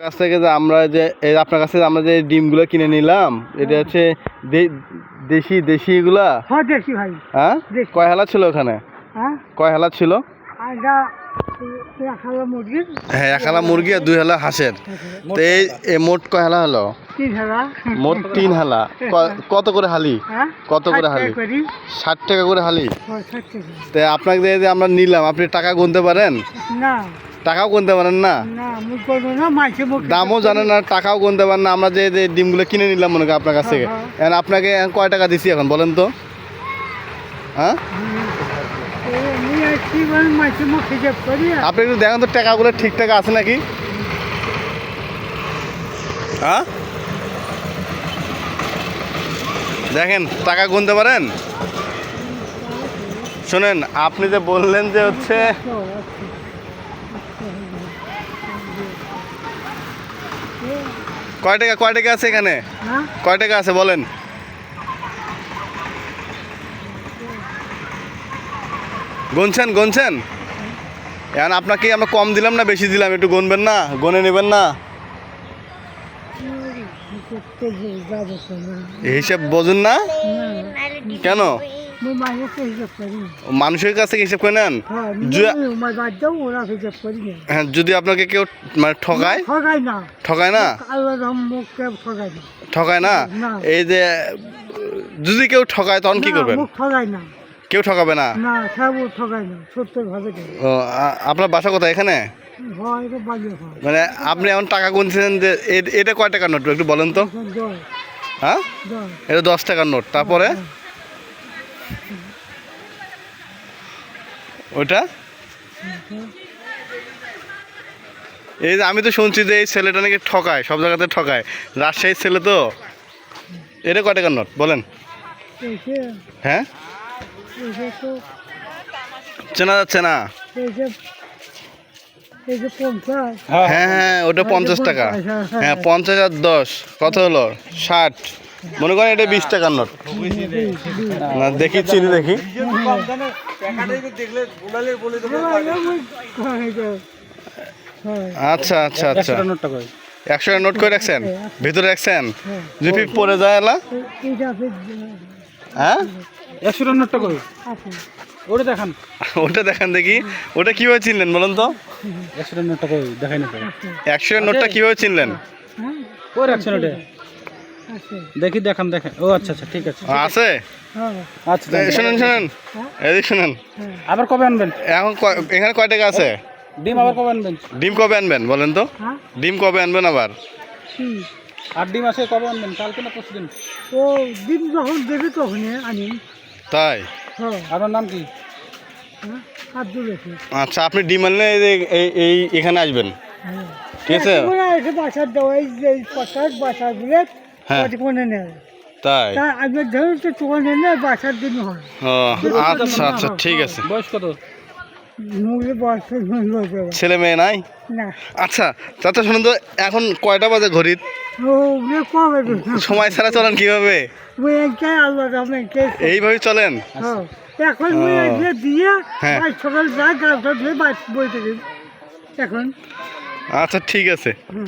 কাছ থেকে যে আমরা যে এই আপনার কাছে আমরা যে ডিমগুলো কিনে নিলাম এটা হচ্ছে দে- দেশি দেশি এগুলা? হ্যাঁ দেখি ভাই। হ্যাঁ? কয় হালা ছিল ওখানে? হ্যাঁ? কয় হালা ছিল? হ্যাঁ এক হালা মুরগি আর দুই হালা হাঁসের। তো এই মোট কয় হালা হলো? মোট তিন হালা। কত করে হালি? হ্যাঁ? কত করে হালি? ষাট টাকা করে হালি? হ্যাঁ, তো আপনাকে যে- যে আমরা নিলাম আপনি টাকা গুনতে পারেন? না। টাকাও গুনতে পারেন না? দামও জানেন না টাকাও গুনতে পারেন না। আমরা যে ডিমগুলো কিনে নিলাম মনে করেন আপনার কাছ থেকে। হ্যাঁ, এখন আপনাকে কয় টাকা দিছি এখন বলেন তো? হ্যাঁ? করি আপনি একটু দেখেন তো টাকাগুলো ঠিকঠাক আছে নাকি? হ্যাঁ? দেখেন টাকা গুনতে পারেন? শোনেন আপনি যে বললেন যে হচ্ছে তো, আচ্ছা। কয় টাকা কয় টাকা আছে এখানে? কয় টাকা আছে বলেন। গুনছেন গুনছেন? এখন আপনাকে আমরা কম দিলাম না বেশি দিলাম একটু গুনবেন না গুনে নেবেন না? হিসাব বোঝুন না। কেন? মানুষের কাছ থেকে হিসেব করে নেন? হ্যাঁ হ্যাঁ যদি আপনাকে কেউ মানে ঠকায়? ঠগাই না। ঠকায় না? ঠকায় না। এই যে যদি কেউ ঠকায় তখন কি করবেন? ঠগাই না। কেউ ঠকাবে না? ও, আপনার বাসা কোথায় এখানে? হয় হয় মানে আপনি এখন টাকা গুনছেন যে এটা কয় টাকার নোট একটু বলেন তো। হ্যাঁ? এটা দশ টাকার নোট তারপরে? ওটা? এই যে আমি তো শুনছি যে এই ছেলেটা নাকি ঠকায় সব জায়গাতে ঠকায়। রাজশাহীর ছেলে তো? এটা কয় টাকার নোট? বলেন। হ্যাঁ? চেনা যাচ্ছে না। পঞ্চাশ। হ্যাঁ হ্যাঁ ওটা পঞ্চাশ টাকা। হ্যাঁ পঞ্চাশ আর দশ। কত হলো? ষাট। মনে করেন এটা বিশ টাকার নোট। না দেখি চিনি দেখি। আচ্ছা আচ্ছা আচ্ছা। একশো নোট করে রাখছেন? ভিতরে রাখছেন? যদি পরে যায় এলা হ্যাঁ? একশো টাকার নোটটা কই? আছে। ওটা দেখান। ওটা দেখেন দেখি। ওটা কীভাবে চিনলেন বলুন তো? একশো টাকার নোটটা দেখাই না একশো নোটটা কীভাবে চিনলেন? হ্যাঁ কই রাখছেন ওটা? দেখি দেখান দেখেন। ও আচ্ছা আচ্ছা ঠিক আছে। আছে? হ্যাঁ। আচ্ছা। শুনেন শুনেন। এদিক শুনেন। হ্যাঁ। আবার কবে আনবেন? এখন এখানে কয় টাকা আছে? ডিম আবার কবে আনবেন? ডিম কবে আনবেন বলেন তো? হ্যাঁ। ডিম কবে আনবেন আবার? আর ডিম আছে কবে আনবেন? কালকে না পরশু দিন ও দিন যখন দেবে তখন আনি। তাই? হ্যাঁ। আপনার নাম কি? হ্যাঁ আচ্ছা আপনি ডিম আনলে এই এখানে আসবেন। হ্যাঁ। ঠিক আছে? বাসার দেওয়া এই বাসারগুলো হ্যাঁ। নেয়। তাই? আমি ধরুন তো চোখে নেয় বাসার দিন হয়। আচ্ছা আচ্ছা ঠিক আছে। বয়স কত? মুখে বয়স হয়ে যাবে ছেলে মেয়ে নাই? আচ্ছা চাচা শুনুন তো এখন কয়টা বাজে ঘড়ির? ও সময় ছাড়া চলেন কীভাবে? এইভাবে চলেন? হ্যাঁ এখন ওই দিয়ে হ্যাঁ। সকাল এখন। আচ্ছা ঠিক আছে।